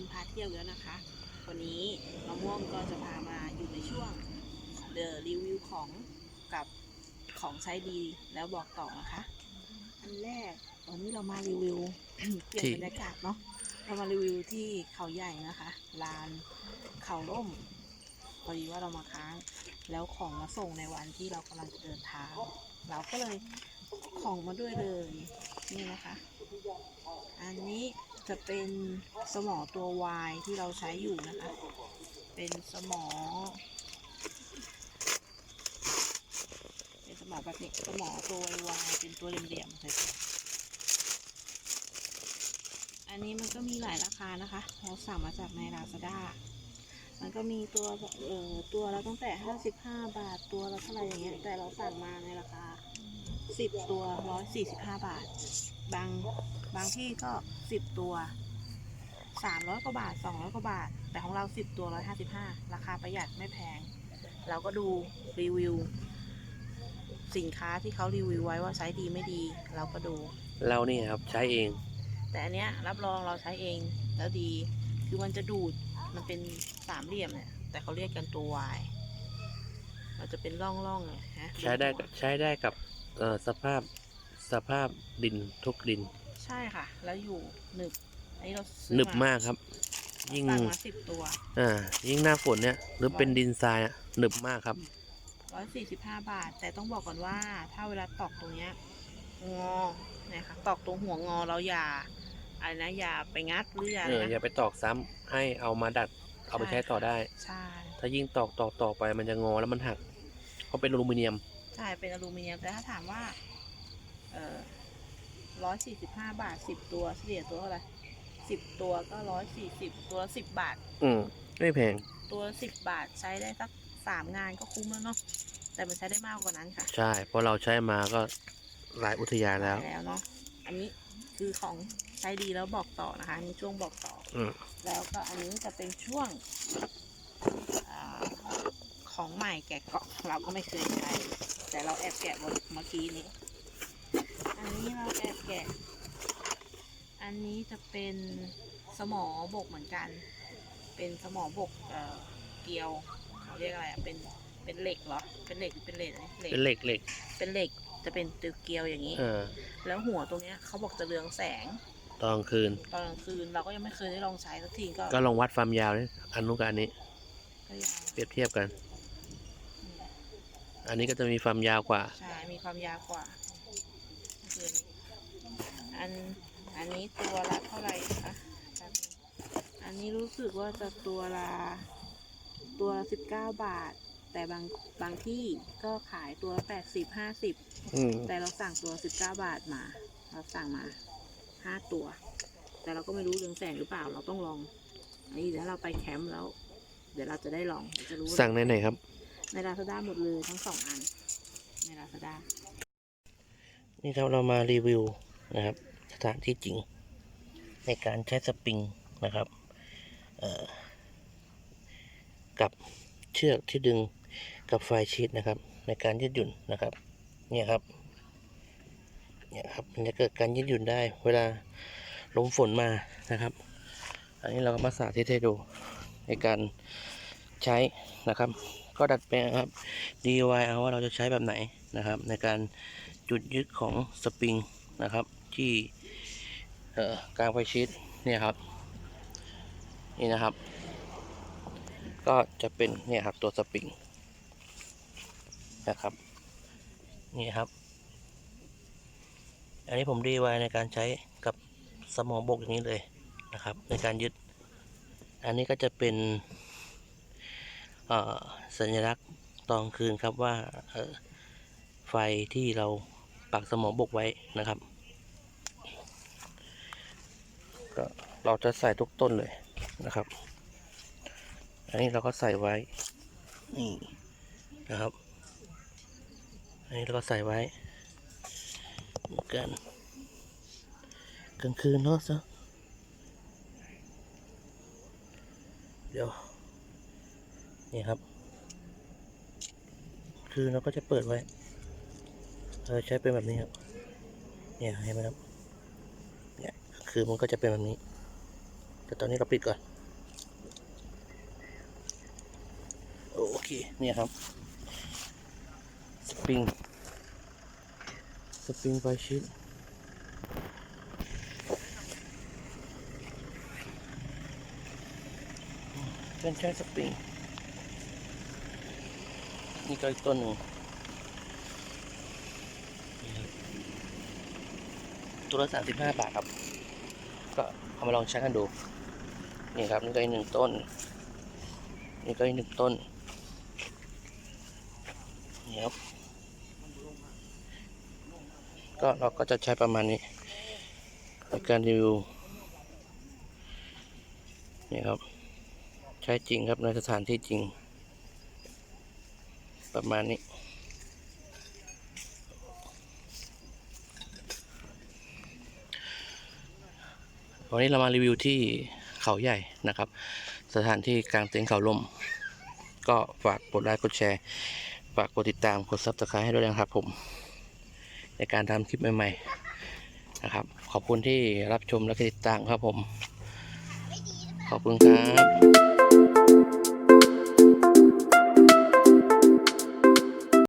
ลแล้วนะคะ วันนี้มะม่วงก็จะพามาอยู่ในช่วงเดอะรีวิวของกับของใช้ดีแล้วบอกต่อนะคะ อันแรกวันนี้เรามารีวิวเปลี่ยนที่บรรยากาศเนาะเรามารีวิวที่เขาใหญ่นะคะลานเขาล่มพอดีว่าเรามาค้างแล้วของมาส่งในวันที่เรากำลังจะเดินทางเราก็เลยเอาของมาด้วยเลยนี่นะคะ อันนี้ จะเป็นสมอตัววายที่เราใช้อยู่นะคะ เป็นสมอ เป็นสมอแบบนี้สมอตัววายเป็นตัวเหลี่ยมๆเลยอันนี้มันก็มีหลายราคานะคะ เราสั่งมาจากในลาซาด้ามันก็มีตัวเอ่อตัวละตั้งแต่ 55 บาทตัวละเท่าไหร่อย่างเงี้ย แต่เราสั่งมาในราคา 10 ตัว 145 บาท บาง บางที่ก็10ตัว300กว่าบาท200กว่าบาท แต่ของเรา10ตัว155ราคาประหยัดไม่แพง เราก็ดูรีวิว สินค้าที่เขารีวิวไว้ว่าใช้ดีไม่ดี เราก็ดู เรานี่ครับใช้เอง แต่อันเนี้ยรับรองเราใช้เองแล้วดี คือมันจะดูดมันเป็นสามเหลี่ยมเนี่ยแต่เขาเรียกกันตัววายมันจะเป็นร่องๆเนี่ยฮะใช้ได้กับใช้ได้กับเอ่อสภาพสภาพดินทุกดิน ใช่ค่ะ แล้วอยู่หนึบอันนี้เราซื้อหนึบมากครับ ยิ่งสั่งมาสิบตัวอ่ายิ่งหน้าฝนเนี่ย หรือเป็นดินทรายอะหนึบมากครับ ร้อยสี่สิบห้าบาท แต่ต้องบอกก่อนว่า ถ้าเวลาตอกตรงเนี้ยงอเนี่ยค่ะ ตอกตรงหัวงอเราอย่าอะไรนะอย่าไปงัดหรืออย่าอะเอไรออย่านะ ไปตอกซ้ำให้เอามาดัดเอาไปใช้ต่อได้ ใช่ถ้ายิ่งตอกตอกตอกไปมันจะงอแล้วมันหักเพราะเป็นอลูมิเนียม ใช่เป็นอลูมิเนียมแต่ถ้าถามว่า เออ ร้อยสี่สิบห้าบาทสิบตัวเฉลี่ยตัวเท่าไหร่สิบตัวก็ร้อยสี่สิบตัวสิบบาท อืมไม่แพง ตัวสิบบาทใช้ได้สักสามงานก็คุ้มแล้วเนาะแต่มันใช้ได้มากกว่านั้นค่ะ ใช่ เพราะเราใช้มาก็หลายอุทยานแล้ว แล้วเนาะอันนี้คือของใช้ดีแล้วบอกต่อนะคะอันนี้ช่วงบอกต่ออืมแล้วก็อันนี้จะเป็นช่วงอาของใหม่แกะกล่องเราก็ไม่เคยใช้แต่เราแอบแกะบนเมื่อกี้นี้ อันนี้เราแอบแกะ อันนี้จะเป็นสมอบกเหมือนกัน เป็นสมอบกเอ่อเกลียวเขาเรียกอะไรอะเป็นเป็นเหล็กเหรอ เป็นเหล็กหรือเป็นเหล็กนะเหล็กเป็นเหล็กเหล็ก เป็นเหล็กจะเป็นตัวเกลียวอย่างนี้เออแล้วหัวตรงเนี้ยเขาบอกจะเรืองแสง ตอนกลางคืน ตอนกลางคืนเราก็ยังไม่เคยได้ลองใช้สักทีก็ ก็ลองวัดความยาวนี่อันนู้นกับอันนี้ก็ยาวเปรียบเทียบกันอืมอันนี้ก็จะมีความยาวกว่า ใช่ มีความยาวกว่าก็ คืออันอันนี้ตัวละเท่าไหร่คะอันนี้รู้สึกว่าจะตัวละตัวละสิบเก้าบาท แต่บางบางที่ก็ขายตัวละแปดสิบห้าสิบอืมแต่เราสั่งตัวสิบเก้าบาทมา เราสั่งมาห้าตัว แต่เราก็ไม่รู้เรืองแสงหรือเปล่าเราต้องลองอันนี้เดี๋ยวเราไปแคมป์แล้ว เดี๋ยวเราจะได้ลองเดี๋ยวจะรู้ว่าสั่งในไหนครับ ในลาซาด้าหมดเลยทั้งสองอันในลาซาด้า นี่ครับเรามารีวิวนะครับ สถานที่จริง ในการใช้สปริงนะครับกับเชือกที่ดึงกับไฟชีตนะครับ ในการยืดหยุ่นนะครับ เนี่ยครับเนี่ยครับมันจะเกิดการยืดหยุ่นได้เวลาลมฝนมานะครับ อันนี้เราก็มาสาธิตให้ดูในการใช้นะครับ ก็ดัดแปลงครับ DIY เอาว่าเราจะใช้แบบไหน นะครับ ในการจุดยึดของสปริงนะครับ ที่กลางไฟชีตเนี่ยครับ นี่นะครับ ก็จะเป็นเนี่ยครับตัวสปริงนะครับ นี่ครับ อันนี้ผม DIY ในการใช้กับสมองบกอย่างนี้เลยนะครับ ในการยึด อันนี้ก็จะเป็นสัญลักษณ์ตอนคืนครับว่า ไฟที่เราปักสมองบกไว้นะครับ ก็เราจะใส่ทุกต้นเลยนะครับ อันนี้เราก็ใส่ไว้ นี่นะครับ อันนี้เราก็ใส่ไว้เหมือนกันกลางคืนเนาะซะเดี๋ยว นี่ครับ คือเราก็จะเปิดไว้ เราใช้เป็นแบบนี้ครับ เนี่ยเห็นไหมครับ เนี่ยคือมันก็จะเป็นแบบนี้ แต่ตอนนี้เราปิดก่อน โอเค เนี่ยครับ สปริง สปริงไฟชิดเป็นใช้สปริง นี่ก็อีกตัวหนึ่ง ตัวละสามสิบห้าบาทครับ ก็เอามาลองใช้กันดู นี่ครับนี่ก็อีกหนึ่งต้น นี่ก็อีกหนึ่งต้น นี่ครับ ก็เราก็จะใช้ประมาณนี้ในการรีวิว นี่ครับ ใช้จริงครับในสถานที่จริง ประมาณนี้ วันนี้เรามารีวิวที่เขาใหญ่นะครับ สถานที่กลางเต็นท์เขาลม ก็ฝากกดไลค์กดแชร์ ฝากกดติดตามกดซับสไครต์ให้ด้วยนะครับผม ในการทำคลิปใหม่ๆนะครับ ขอบคุณที่รับชมและติดตามครับผม ขอบคุณครับ